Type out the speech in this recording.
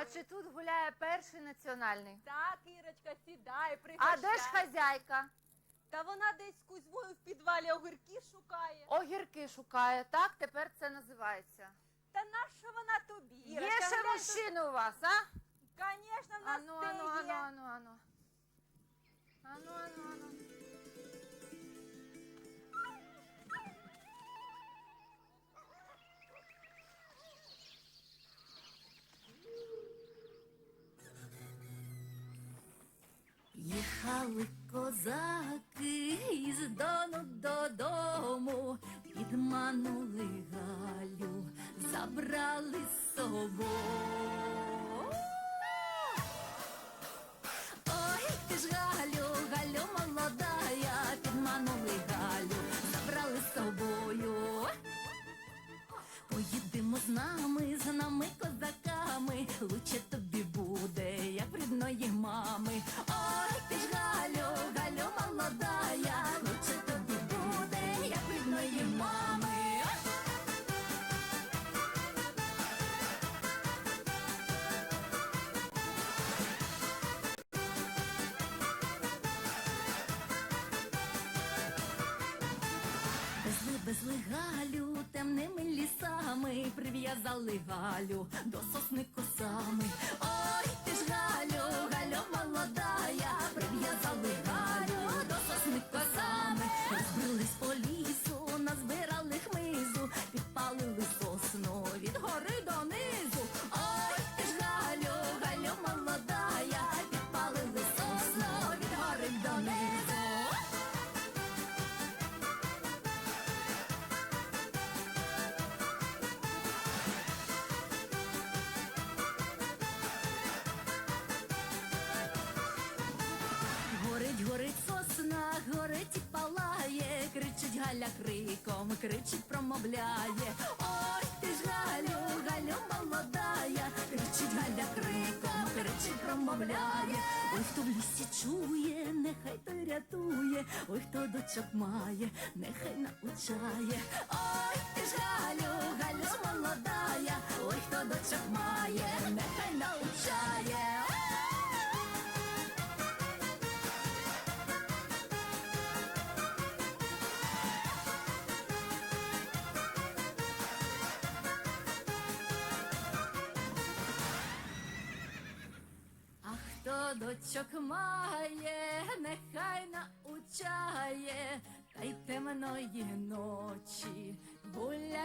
А чи тут гуляє перший національний? Так, Ірочка, сідай, А де ж хазяйка? Та вона десь з Кузьмою в підвалі огірки шукає. Огірки шукає. Так тепер це називається. Та нащо вона тобі? Є Ірочка, ще глянь, мужчини у вас, а? Звісно, в нас ану, ану, ану. Ану, козаки із дону додому, підманули Галю, забрали з собою. Ой, ти ж Галю, Галю молодая, підманули Галю, забрали з собою. Поїдемо з нами, з нами козаками, лучше тобі буде, як рідної мами. Везли Галю темними лісами, прив'язали Галю до сосни косами. Ой, ти ж Горить, сосна, горить і палає, кричить Галя криком, кричить, промовляє. Ой, ти ж Галю, Галю молодая, кричить Галя криком, кричить, промовляє. Ой, хто в лісі чує, нехай той рятує, ой, хто дочок має, нехай научає. Ой, ти ж Галю, Галю молодая, ой, хто дочок має, нехай научає. Хто дочок має, нехай научає, та й темної ночі гулять